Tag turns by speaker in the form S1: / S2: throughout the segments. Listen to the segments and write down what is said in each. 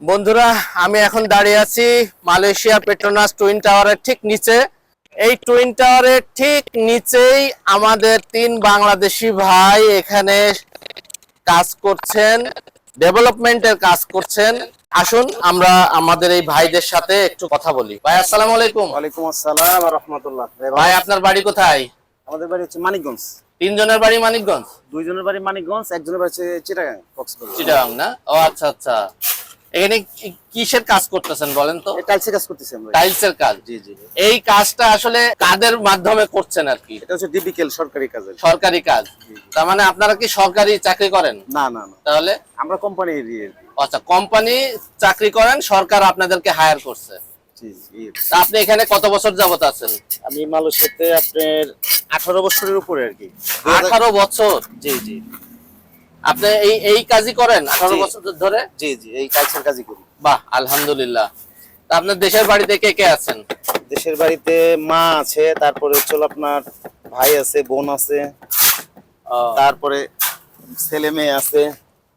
S1: বন্ধুরা আমি এখন দাঁড়িয়ে আছি মালয়েশিয়া পেট্রোনাস টুইন টাওয়ারের ঠিক নিচে। এই টুইন টাওয়ারের ঠিক নিচেই আমাদের তিন বাংলাদেশি ভাই এখানে কাজ করছেন ডেভেলপমেন্টের কাজ করছেন। আসুন আমরা আমাদের এই ভাইদের সাথে একটু কথা বলি। ভাই আসসালামু আলাইকুম।
S2: ওয়ালাইকুম আসসালাম রহমতুল্লাহ।
S1: ভাই আপনার বাড়ি কোথায়?
S2: আমাদের বাড়ি হচ্ছে মানিকগঞ্জ।
S1: তিনজনের বাড়ি মানিকগঞ্জ?
S2: দুইজনের বাড়ি মানিকগঞ্জ একজনের বাড়ি চিটাগাং কক্সবাজার।
S1: চিটাগাং না? ও আচ্ছা আচ্ছা। এখানে কিসের কাজ করতেছেন বলেন তো?
S2: এই টাইলসে কাজ করতেছি আমরা।
S1: টাইলসের কাজ?
S2: জি জি
S1: এই কাজটা আসলে কাদের মাধ্যমে করছেন আর কি?
S2: এটা হচ্ছে ডিবিকেল সরকারি কাজ
S1: সরকারি কাজ। তার মানে আপনারা কি সরকারি চাকরি করেন?
S2: না না না।
S1: তাহলে?
S2: আমরা কোম্পানি
S1: আচ্ছা কোম্পানি চাকরি করেন সরকার আপনাদেরকে হায়ার করছে।
S2: জি জি
S1: তা আপনি এখানে কত বছর যাবত আছেন?
S2: আমি মালয়েশিয়াতে আপনার আঠারো বছরের উপরে আর কি।
S1: আঠারো বছর?
S2: জি জি।
S1: আপনি এই এই কাজই করেন আঠারো। বছর ধরে?
S2: জি জি এই টাইলসের কাজই করি।
S1: বাহ আলহামদুলিল্লাহ। তা আপনার দেশের বাড়িতে কে কে আছেন?
S2: দেশের বাড়িতে মা আছে তারপরে হচ্ছে আপনার ভাই আছে বোন আছে তারপরে ছেলে মেয়ে আছে।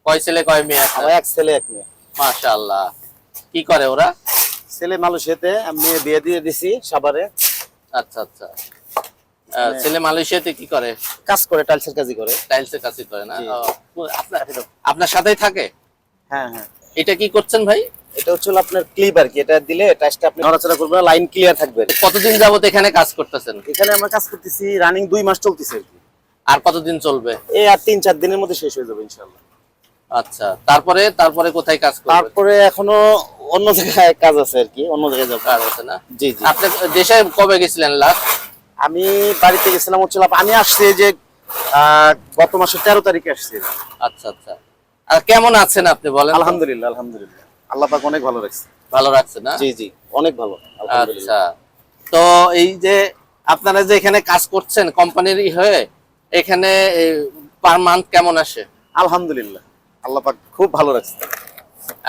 S1: কয় ছেলে কয় মেয়ে আছে?
S2: এক ছেলে এক মেয়ে।
S1: মাশাআল্লাহ। কি করে ওরা?
S2: ছেলে মালয়েশিয়াতে আমি মেয়ে বিয়ে দিয়ে দিছি সাভারে।
S1: আচ্ছা আচ্ছা। ছেলে মালয়েশিয়াতে কি করে?
S2: কাজ করে টাইলসের কাজই করে।
S1: টাইলসের কাজই করে না? আপনার আপনার সাথেই থাকে?
S2: হ্যাঁ হ্যাঁ।
S1: এটা কি করছেন ভাই?
S2: এটা হচ্ছে আপনার ক্লিপ আর কি। এটা দিলে টাইসটা আপনি নড়াচড়া করবেন লাইন ক্লিয়ার থাকবে
S1: কতদিন যাবত এখানে কাজ করতেছেন?
S2: এখানে আমরা কাজ করতেছি রানিং দুই মাস চলতেছে আর কি।
S1: আর কতদিন চলবে?
S2: এই আর তিন চার দিনের মধ্যে শেষ হয়ে যাবে ইনশাল্লাহ
S1: আচ্ছা তারপরে তারপরে কোথায় কাজ করবেন?
S2: তারপরে এখনও অন্য জায়গায় কাজ আছে আর কি অন্য জায়গায় যাব।
S1: কাজ আছে না?
S2: জি জি।
S1: আপনি দেশে কবে গেছিলেন লাস্ট
S2: আমি বাড়িতে গেছিলাম হচ্ছে হলো আমি আসছি যে গত মাসের তেরো তারিখে আসছি।
S1: আচ্ছা আচ্ছা। আর কেমন আছেন আপনি বলেন
S2: আলহামদুলিল্লাহ আলহামদুলিল্লাহ। আল্লাহ পাক অনেক ভালো রাখছে।
S1: ভালো রাখছে না?
S2: জি জি অনেক ভালো
S1: আচ্ছা। তো এই যে আপনারা যে এখানে কাজ করছেন কোম্পানির হয়ে এখানে পার মান্থ কেমন আসে?
S2: আলহামদুলিল্লাহ আল্লাহ পাক খুব ভালো রাখছে।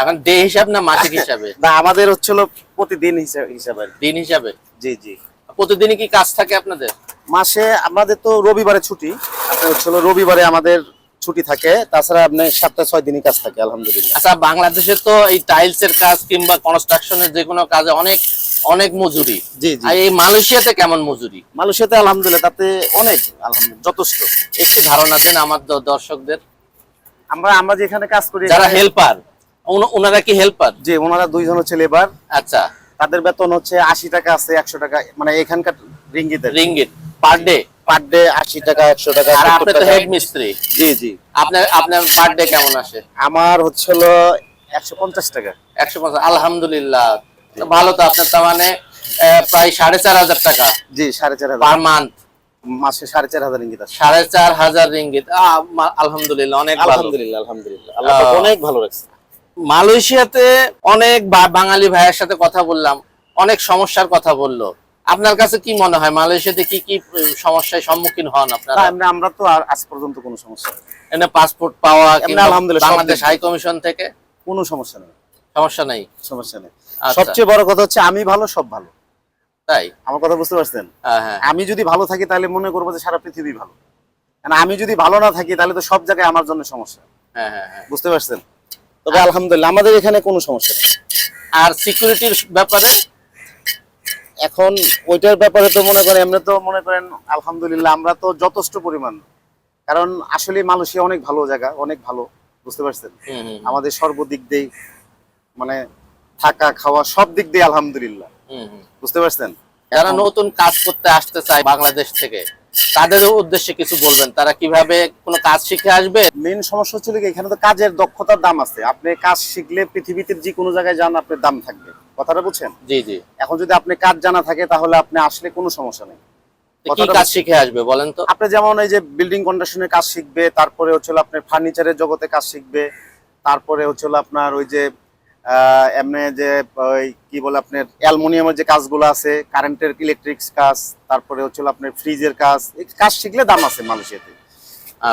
S1: এখন ডে হিসাব না মাসিক হিসাবে?
S2: না আমাদের হচ্ছিল প্রতিদিন হিসাবে হিসাবে
S1: দিন হিসাবে?
S2: জি জি।
S1: প্রতিদিনই কি কাজ থাকে আপনাদের?
S2: মাসে আমাদের তো রবিবারে ছুটি আপনার হচ্ছে রবিবারে আমাদের ছুটি থাকে তাছাড়া আপনার সপ্তাহে ছয় দিনই কাজ থাকে আলহামদুলিল্লাহ।
S1: আচ্ছা বাংলাদেশে তো এই টাইলস এর কাজ কিংবা কনস্ট্রাকশনের যে কোনো কাজে অনেক অনেক মজুরি।
S2: জি জি।
S1: আর এই মালয়েশিয়াতে কেমন মজুরি?
S2: মালয়েশিয়াতে আলহামদুলিল্লাহ তাতে অনেক আলহামদুলিল্লাহ যথেষ্ট।
S1: একটু ধারণা দেন আমার দর্শকদের।
S2: আমরা আমরা যেখানে কাজ করি
S1: যারা হেল্পার ওনারা কি হেল্পার
S2: যে ওনারা দুইজন হচ্ছে লেবার
S1: আচ্ছা।
S2: তাদের বেতন হচ্ছে আশি টাকা আছে একশো টাকা মানে এখানকার রিঙ্গিতে
S1: ringgit per day
S2: per day আশি টাকা একশো টাকা
S1: আর আপনি তো হেড মিস্ত্রি
S2: জি জি।
S1: আপনার আপনার পার ডে কেমন আসে?
S2: আমার হচ্ছে হলো একশো পঞ্চাশ টাকা।
S1: একশো পঞ্চাশ আলহামদুলিল্লাহ। ভালো তো আপনার তার মানে প্রায় সাড়ে চার হাজার টাকা।
S2: জি সাড়ে চার হাজার।
S1: পার মান্থ
S2: মাসে সাড়ে চার হাজার রিঙ্গিত
S1: সাড়ে চার হাজার রিঙ্গিত। আলহামদুলিল্লাহ অনেক ভালো।
S2: আলহামদুলিল্লাহ আলহামদুলিল্লাহ। আল্লাহ অনেক ভালো রাখছে।
S1: মালয়েশিয়াতে অনেক বাঙালি ভাইয়ের সাথে কথা বললাম অনেক সমস্যার কথা বলল। আপনার কাছে কি মনে হয় মালয়েশিয়াতে কি কি সমস্যার সম্মুখীন হন আপনারা?
S2: আমরা আমরা তো আজ পর্যন্ত কোনো সমস্যা
S1: এনে পাসপোর্ট পাওয়া
S2: আলহামদুলিল্লাহ
S1: বাংলাদেশ হাই কমিশন থেকে?
S2: কোনো সমস্যা নেই।
S1: সমস্যা নেই?
S2: সমস্যা নেই।
S1: আচ্ছা।
S2: সবচেয়ে বড় কথা হচ্ছে আমি ভালো সব ভালো।
S1: তাই?
S2: আমার কথা বুঝতে পারছেন?
S1: হ্যাঁ হ্যাঁ।
S2: আমি যদি ভালো থাকি তাহলে মনে করব যে সারা পৃথিবী ভালো। আমি যদি ভালো না থাকি তাহলে তো সব জায়গায় আমার জন্য সমস্যা।
S1: হ্যাঁ হ্যাঁ হ্যাঁ।
S2: বুঝতে পারছেন? তবে আলহামদুলিল্লাহ আমাদের এখানে কোনো সমস্যা নেই।
S1: আর সিকিউরিটির ব্যাপারে?
S2: এখন ওইটার ব্যাপারে তো মনে করেন এমনি তো মনে করেন আলহামদুলিল্লাহ আমরা তো যথেষ্ট পরিমাণ। কারণ আসলে মালয়েশিয়া অনেক ভালো জায়গা অনেক ভালো বুঝতে পারছেন? আমাদের সর্বদিক দিয়ে মানে থাকা খাওয়া সব দিক দিয়ে আলহামদুলিল্লাহ।
S1: হুম, হুম।
S2: বুঝতে পারছেন?
S1: যারা নতুন কাজ করতে আসতে চায় বাংলাদেশ থেকে তাদের উদ্দেশ্যে কিছু বলবেন? তারা কীভাবে কোনো কাজ শিখে আসবে?
S2: মেন সমস্যা হচ্ছে কি এখানে তো কাজের দক্ষতার দাম আছে। আপনি কাজ শিখলে পৃথিবীতে যে কোনো জায়গায় যান আপনার দাম থাকবে। কথাটা বুঝছেন?
S1: জি জি।
S2: এখন যদি আপনি কাজ জানা থাকে তাহলে আপনি আসলে কোনো সমস্যা নেই।
S1: কি কাজ শিখে আসবে বলেন তো?
S2: আপনি যেমন এই যে বিল্ডিং কন্ডাকশনের কাজ শিখবে তারপরে হচ্ছে আপনার ফার্নিচারের জগতে কাজ শিখবে তারপরে হচ্ছে আপনার ওই যে এমনি যে ওই কি বলে আপনার অ্যালুমিনিয়ামের যে কাজগুলো আছে কারেন্টের ইলেকট্রিক্স কাজ তারপরে হচ্ছে হলো আপনার ফ্রিজের কাজ এই কাজ শিখলে দাম আছে মালয়েশিয়াতে।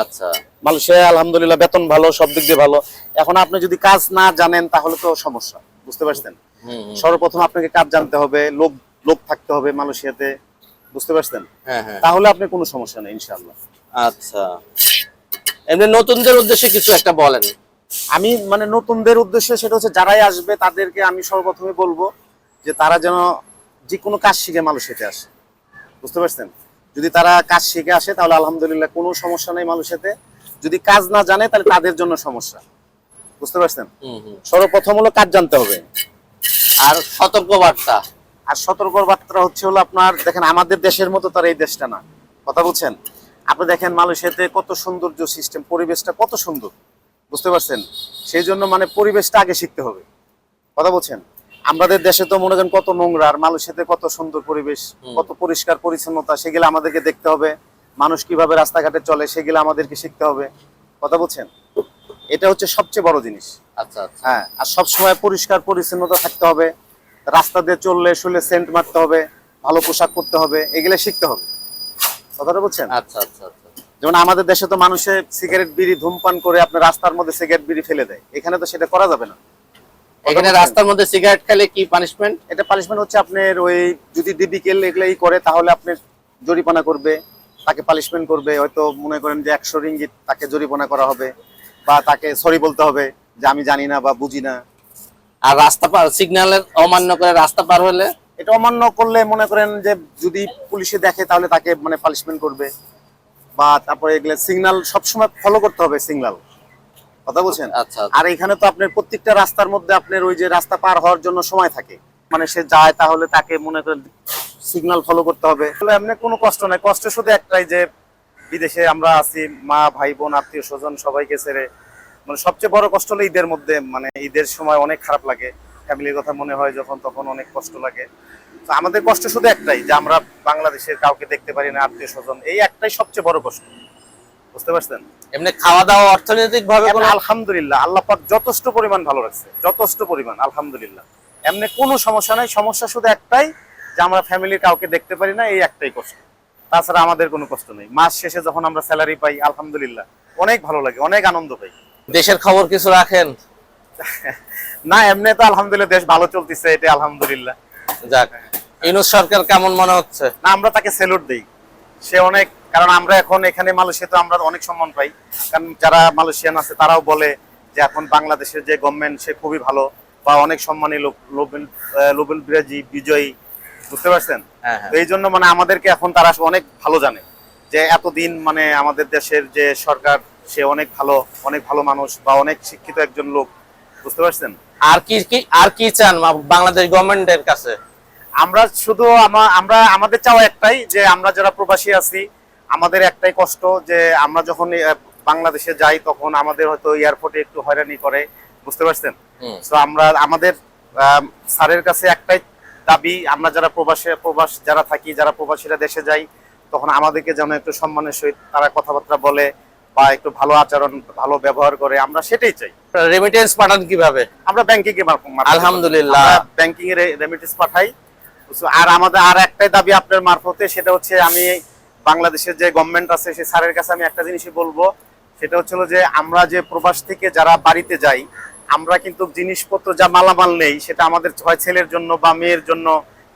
S1: আচ্ছা।
S2: মালয়েশিয়া আলহামদুলিল্লাহ বেতন ভালো সব দিক দিয়ে ভালো। এখন আপনি যদি কাজ না জানেন তাহলে তো সমস্যা বুঝতে পারছেন। সর্বপ্রথম আপনাকে কাজ জানতে হবে লোক লোক থাকতে হবে মালয়েশিয়াতে বুঝতে পারছেন?
S1: হ্যাঁ হ্যাঁ।
S2: তাহলে আপনি কোনো সমস্যা নেই ইনশাআল্লাহ।
S1: আচ্ছা। এমনি নতুনদের উদ্দেশ্যে কিছু একটা বলেন।
S2: আমি মানে নতুনদের উদ্দেশ্যে সেটা হচ্ছে যারাই আসবে তাদেরকে আমি সর্বপ্রথমে বলব যে তারা যেন যে কোনো কাজ শিখে মালয়েশিয়াতে আসে। বুঝতে পারছেন? যদি তারা কাজ শিখে আসে তাহলে আলহামদুলিল্লাহ কোনো সমস্যা নেই মালয়েশিয়াতে যদি কাজ না জানে তাহলে তাদের জন্য সমস্যা। বুঝতে পারছেন? সর্বপ্রথম হলো কাজ জানতে হবে।
S1: আর সতর্ক বার্তা
S2: আর সতর্ক বার্তা হচ্ছে হলো আপনার দেখেন আমাদের দেশের মতো তার এই দেশটা না। কথা বলছেন? আপনি দেখেন মালয়েশিয়াতে কত সৌন্দর্য সিস্টেম পরিবেশটা কত সুন্দর। বুঝতে পারছেন? সেই জন্য মানে পরিবেশটা আগে শিখতে হবে। কথা বলছেন? আমাদের দেশে তো মনে করেন কত নোংরা আর মালয়েশিয়াতে কত সুন্দর পরিবেশ কত পরিষ্কার পরিচ্ছন্নতা সেগুলো আমাদেরকে দেখতে হবে। মানুষ কীভাবে রাস্তাঘাটে চলে সেগুলো আমাদেরকে শিখতে হবে। কথা বলছেন? এটা হচ্ছে সবচেয়ে বড় জিনিস।
S1: আচ্ছা আচ্ছা।
S2: হ্যাঁ আর সবসময় পরিষ্কার পরিচ্ছন্নতা থাকতে হবে। রাস্তা দিয়ে চললে শুলে সেন্ট মারতে হবে ভালো পোশাক পরতে হবে এগুলো শিখতে হবে। কথাটা বলছেন?
S1: আচ্ছা আচ্ছা আচ্ছা।
S2: যেমন আমাদের দেশে তো মানুষে সিগারেট বিড়ি ধূমপান করে আপনার রাস্তার মধ্যে সিগারেট বিড়ি ফেলে দেয়। এখানে তো সেটা করা যাবে না।
S1: এখানে রাস্তার মধ্যে সিগারেট খেলে কি পানিশমেন্ট
S2: এটা পানিশমেন্ট হচ্ছে আপনার ওই যদি ডিবিকেল এগুলাই করে তাহলে আপনার জরিমানা করবে তাকে পানিশমেন্ট করবে। হয়তো মনে করেন যে একশো রিঙ্গিত তাকে জরিমানা করা হবে বা তাকে সরি বলতে হবে যে আমি জানি না বা বুঝি না।
S1: আর রাস্তা পার সিগন্যালের অমান্য করে রাস্তা পার হলে?
S2: এটা অমান্য করলে মনে করেন যে যদি পুলিশে দেখে তাহলে তাকে মানে পানিশমেন্ট করবে। বা তারপরে এগুলো সিগনাল সবসময় ফলো করতে হবে সিগনাল কথা বলছেন?
S1: আচ্ছা আচ্ছা।
S2: আর এখানে তো আপনার প্রত্যেকটা রাস্তার মধ্যে আপনার ওই যে রাস্তা পার হওয়ার জন্য সময় থাকে। মানে সে যায় তাহলে তাকে মনে করেন সিগন্যাল ফলো করতে হবে। তাহলে এমনি কোনো কষ্ট নাই। কষ্ট শুধু একটাই যে বিদেশে আমরা আছি মা ভাই বোন আত্মীয় স্বজন সবাইকে ছেড়ে। মানে সবচেয়ে বড় কষ্ট হলো ঈদের মধ্যে। মানে ঈদের সময় অনেক খারাপ লাগে। ফ্যামিলির কথা মনে হয় যখন তখন অনেক কষ্ট লাগে। আমাদের কষ্ট শুধু একটাই যে আমরা বাংলাদেশের কাউকে দেখতে পারি না আত্মীয় স্বজন এই একটাই সবচেয়ে বড় কষ্ট। বুঝতে পারছেন?
S1: এমনি খাওয়া দাওয়া অর্থনৈতিক ভাবে
S2: আলহামদুলিল্লাহ আল্লাহ পাক যথেষ্ট পরিমাণ ভালো রাখছে যথেষ্ট পরিমাণ আলহামদুলিল্লাহ। এমনি কোনো সমস্যা নাই সমস্যা শুধু একটাই যে আমরা ফ্যামিলির কাউকে দেখতে পারি না এই একটাই কষ্ট। তাছাড়া আমাদের কোনো কষ্ট নেই। মাস শেষে যখন আমরা স্যালারি পাই আলহামদুলিল্লাহ অনেক ভালো লাগে অনেক আনন্দ পাই।
S1: দেশের খবর কিছু রাখেন?
S2: না এমনি তো আলহামদুলিল্লাহ দেশ ভালো চলতেছে এটা আলহামদুলিল্লাহ।
S1: যাক। ইউনুস সরকার কেমন মনে হচ্ছে?
S2: না আমরা তাকে সেলুট দিই। সে অনেক কারণ আমরা এখন এখানে মালয়েশিয়াতে আমরা অনেক সম্মান পাই। কারণ যারা মালয়েশিয়ান আছে তারাও বলে যে এখন বাংলাদেশের যে গভর্নমেন্ট সে খুবই ভালো বা অনেক সম্মানী লোক আহ, বিরাজি বিজয়ী বুঝতে পারছেন?
S1: হ্যাঁ হ্যাঁ।
S2: তো এই জন্য মানে আমাদেরকে এখন তারা অনেক ভালো জানে যে এতদিন মানে আমাদের দেশের যে সরকার সে অনেক ভালো অনেক ভালো মানুষ বা অনেক শিক্ষিত একজন লোক বুঝতে পারছেন?
S1: আর কি কি আর কি চান বাংলাদেশ গভর্নমেন্টের কাছে?
S2: আমরা শুধু আমরা আমাদের চাওয়া একটাই যে আমরা যারা প্রবাসী আছি আমাদের একটাই কষ্ট যে আমরা যখন বাংলাদেশে যাই তখন আমাদের হয়তো এয়ারপোর্টে একটু হয়রানি করে বুঝতে পারছেন তো আমরা আমাদের স্যারের কাছে একটাই দাবি আমরা যারা প্রবাসে প্রবাস যারা থাকি যারা প্রবাসীরা দেশে যাই তখন আমাদেরকে যেন একটু সম্মানের সহিত তারা কথাবার্তা বলে বা একটু ভালো আচরণ ভালো ব্যবহার করে আমরা সেটাই চাই
S1: রেমিটেন্স পাঠান কীভাবে
S2: আমরা ব্যাংকিং এ
S1: আলহামদুলিল্লাহ।
S2: ব্যাংকিং এর রেমিটেন্স পাঠাই? আর আমাদের আর একটাই দাবি আপনার মারফতে সেটা হচ্ছে আমি বাংলাদেশের যে গভর্নমেন্ট আছে সে স্যারের কাছে আমি একটা জিনিসই বলব। সেটা হচ্ছে যে আমরা যে প্রবাস থেকে যারা বাড়িতে যাই আমরা কিন্তু জিনিসপত্র যা মালামাল নেই সেটা আমাদের হয় ছেলের জন্য বা মেয়ের জন্য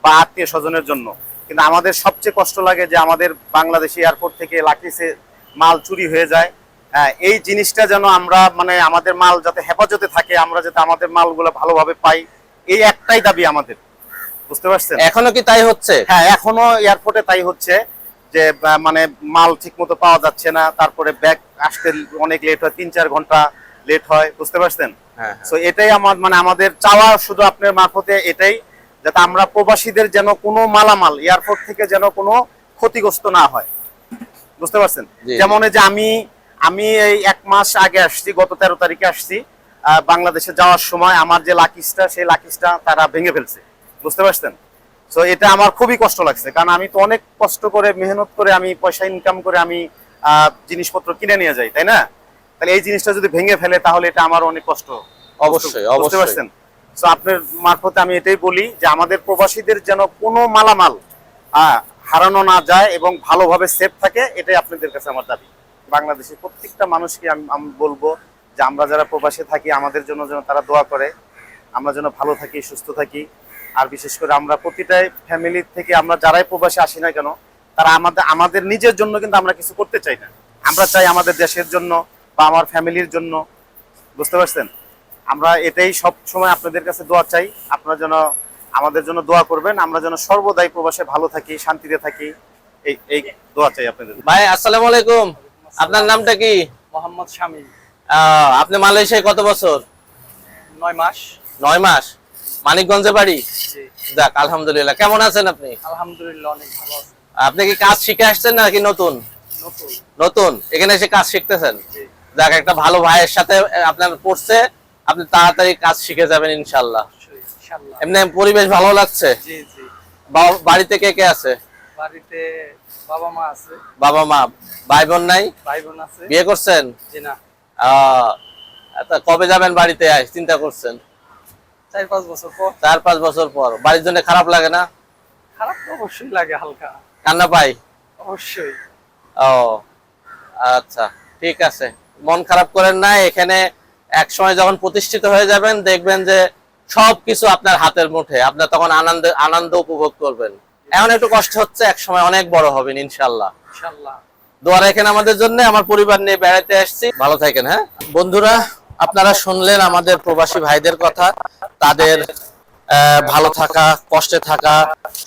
S2: বা আত্মীয় স্বজনের জন্য। কিন্তু আমাদের সবচেয়ে কষ্ট লাগে যে আমাদের বাংলাদেশি এয়ারপোর্ট থেকে লাকিসে মাল চুরি হয়ে যায়। হ্যাঁ, এই জিনিসটা যেন আমরা মানে আমাদের মাল যাতে হেফাজতে থাকে আমরা যাতে আমাদের মালগুলো ভালোভাবে পাই এই একটাই দাবি আমাদের। বুঝতে পারছেন?
S1: এখনও কি তাই হচ্ছে?
S2: হ্যাঁ এখনও এয়ারপোর্টে তাই হচ্ছে যে মানে মাল ঠিক মতো পাওয়া যাচ্ছে না তারপরে ব্যাগ আসতে অনেক লেট হয় তিন চার ঘণ্টা লেট হয় বুঝতে পারছেন?
S1: হ্যাঁ
S2: তো এটাই আমার মানে আমাদের চাওয়া শুধু আপনার মারফতে এটাই যাতে আমরা প্রবাসীদের যেন কোনো মালামাল এয়ারপোর্ট থেকে যেন কোনো ক্ষতিগ্রস্ত না হয়। বুঝতে পারছেন? যেমন যে আমি আমি এই এক মাস আগে আসছি গত তেরো তারিখে আসছি বাংলাদেশে যাওয়ার সময় আমার যে লাকিসটা সেই লাকিসটা তারা ভেঙে ফেলছে। বুঝতে পারছেন? তো এটা আমার খুবই কষ্ট লাগছে। কারণ আমি তো অনেক কষ্ট করে মেহনত করে আমি পয়সা ইনকাম করে আমি জিনিসপত্র কিনে নিয়ে যাই তাই না? তাহলে এই জিনিসটা যদি ভেঙে ফেলে তাহলে এটা আমার অনেক কষ্ট।
S1: অবশ্যই,
S2: বুঝতে পারছেন? তো আপনার মারফতে আমি এটাই বলি যে আমাদের প্রবাসীদের যেন কোনো মালামাল হারানো না যায় এবং ভালোভাবে সেফ থাকে এটাই আপনাদের কাছে আমার দাবি। বাংলাদেশের প্রত্যেকটা মানুষকে আমি আমি বলব যে আমরা যারা প্রবাসে থাকি আমাদের জন্য যেন তারা দোয়া করে। আমরা যেন ভালো থাকি সুস্থ থাকি। আর বিশেষ করে আমরা প্রতিটাই ফ্যামিলি থেকে আমরা যারাই প্রবাসে আসি না কেন তারা আমাদের আমাদের নিজের জন্য কিন্তু আমরা কিছু করতে চাই না। আমরা চাই আমাদের দেশের জন্য বা আমার ফ্যামিলির জন্য। বুঝতে পারছেন? আমরা এটাই সব সময় আপনাদের কাছে দোয়া চাই। আপনারা যেন আমাদের জন্য দোয়া করবেন। আমরা যেন সর্বদাই প্রবাসে ভালো থাকি শান্তিতে থাকি। এই এই দোয়া চাই আপনাদের।
S1: ভাই আসসালামু আলাইকুম। আপনার নামটা কি?
S3: মোহাম্মদ শামীম।
S1: আহ, আপনি মালয়েশিয়ায় কত বছর?
S3: নয় মাস।
S1: নয় মাস। মানিকগঞ্জে বাড়ি? যাক আলহামদুলিল্লাহ। কেমন আছেন আপনি?
S3: আলহামদুলিল্লাহ অনেক ভালো
S1: আপনি কি কাজ শিখে আসছেন নাকি নতুন?
S3: নতুন।
S1: এখানে এসে কাজ শিখতেছেন? যাক একটা ভালো ভাইয়ের সাথে আপনার পড়ছে আপনি তাড়াতাড়ি কাজ শিখে যাবেন ইনশাল্লাহ। এমনি পরিবেশ ভালো লাগছে? বাড়িতে কে কে আছে?
S3: বাড়িতে বাবা মা আছে।
S1: বাবা মা ভাই বোন নাই?
S3: ভাই বোন আছে।
S1: বিয়ে করছেন?
S3: জি না।
S1: আহ, কবে যাবেন বাড়িতে? চিন্তা করছেন।
S3: চার পাঁচ বছর পর।
S1: চার পাঁচ বছর পর। বাড়ির জন্য খারাপ লাগে না?
S3: খারাপ তো অবশ্যই লাগে হালকা।
S1: কান্না পাই?
S3: অবশ্যই।
S1: ও আচ্ছা ঠিক আছে। মন খারাপ করেন না এখানে এক সময় যখন প্রতিষ্ঠিত হয়ে যাবেন দেখবেন যে সবকিছু আপনার হাতের মুঠে। আপনার তখন আনন্দ আনন্দ উপভোগ করবেন। এখন একটু কষ্ট হচ্ছে এক সময় অনেক বড় হবেন ইনশাল্লাহ
S3: ইনশাআল্লাহ।
S1: দোয়া রাখেন আমাদের জন্য আমার পরিবার নিয়ে বেড়াতে আসছি। ভালো থাকেন হ্যাঁ? বন্ধুরা আপনারা শুনলেন আমাদের প্রবাসী ভাইদের কথা। তাদের ভালো থাকা, কষ্টে থাকা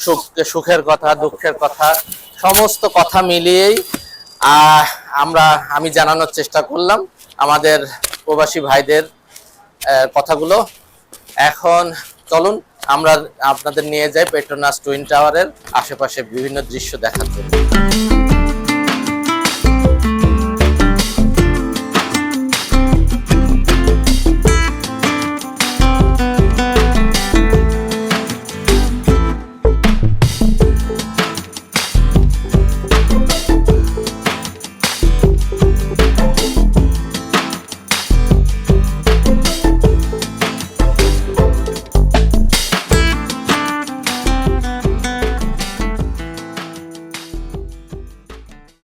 S1: সুখ সুখের কথা, দুঃখের কথা, সমস্ত কথা মিলিয়েই আমরা, আমি জানানোর চেষ্টা করলাম আমাদের প্রবাসী ভাইদের কথাগুলো। এখন চলুন, আমরা আপনাদের নিয়ে যাই পেট্রোনাস টুইন টাওয়ারের আশেপাশে বিভিন্ন দৃশ্য দেখার জন্য।